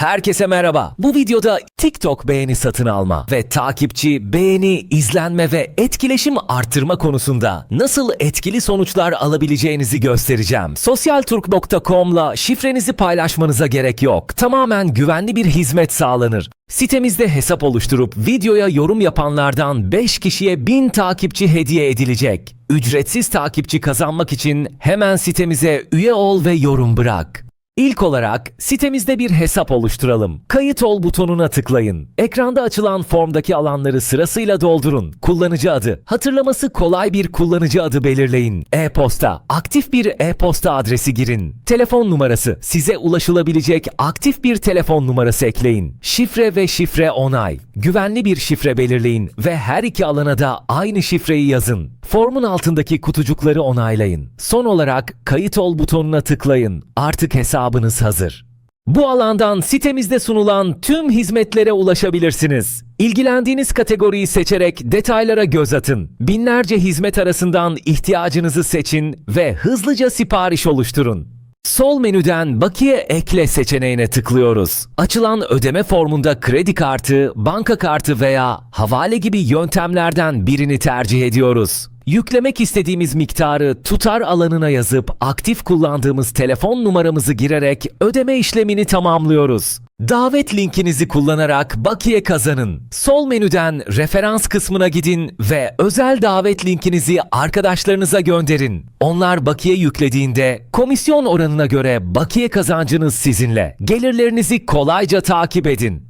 Herkese merhaba. Bu videoda TikTok beğeni satın alma ve takipçi, beğeni, izlenme ve etkileşim arttırma konusunda nasıl etkili sonuçlar alabileceğinizi göstereceğim. Sosyalturk.com'la şifrenizi paylaşmanıza gerek yok. Tamamen güvenli bir hizmet sağlanır. Sitemizde hesap oluşturup videoya yorum yapanlardan 5 kişiye 1000 takipçi hediye edilecek. Ücretsiz takipçi kazanmak için hemen sitemize üye ol ve yorum bırak. İlk olarak sitemizde bir hesap oluşturalım. Kayıt ol butonuna tıklayın. Ekranda açılan formdaki alanları sırasıyla doldurun. Kullanıcı adı. Hatırlaması kolay bir kullanıcı adı belirleyin. E-posta. Aktif bir e-posta adresi girin. Telefon numarası. Size ulaşılabilecek aktif bir telefon numarası ekleyin. Şifre ve şifre onay. Güvenli bir şifre belirleyin ve her iki alana da aynı şifreyi yazın. Formun altındaki kutucukları onaylayın. Son olarak kayıt ol butonuna tıklayın. Artık hesabınız hazır. Bu alandan sitemizde sunulan tüm hizmetlere ulaşabilirsiniz. İlgilendiğiniz kategoriyi seçerek detaylara göz atın. Binlerce hizmet arasından ihtiyacınızı seçin ve hızlıca sipariş oluşturun. Sol menüden bakiye ekle seçeneğine tıklıyoruz. Açılan ödeme formunda kredi kartı, banka kartı veya havale gibi yöntemlerden birini tercih ediyoruz. Yüklemek istediğimiz miktarı tutar alanına yazıp aktif kullandığımız telefon numaramızı girerek ödeme işlemini tamamlıyoruz. Davet linkinizi kullanarak bakiye kazanın. Sol menüden referans kısmına gidin ve özel davet linkinizi arkadaşlarınıza gönderin. Onlar bakiye yüklediğinde komisyon oranına göre bakiye kazancınız sizinle. Gelirlerinizi kolayca takip edin.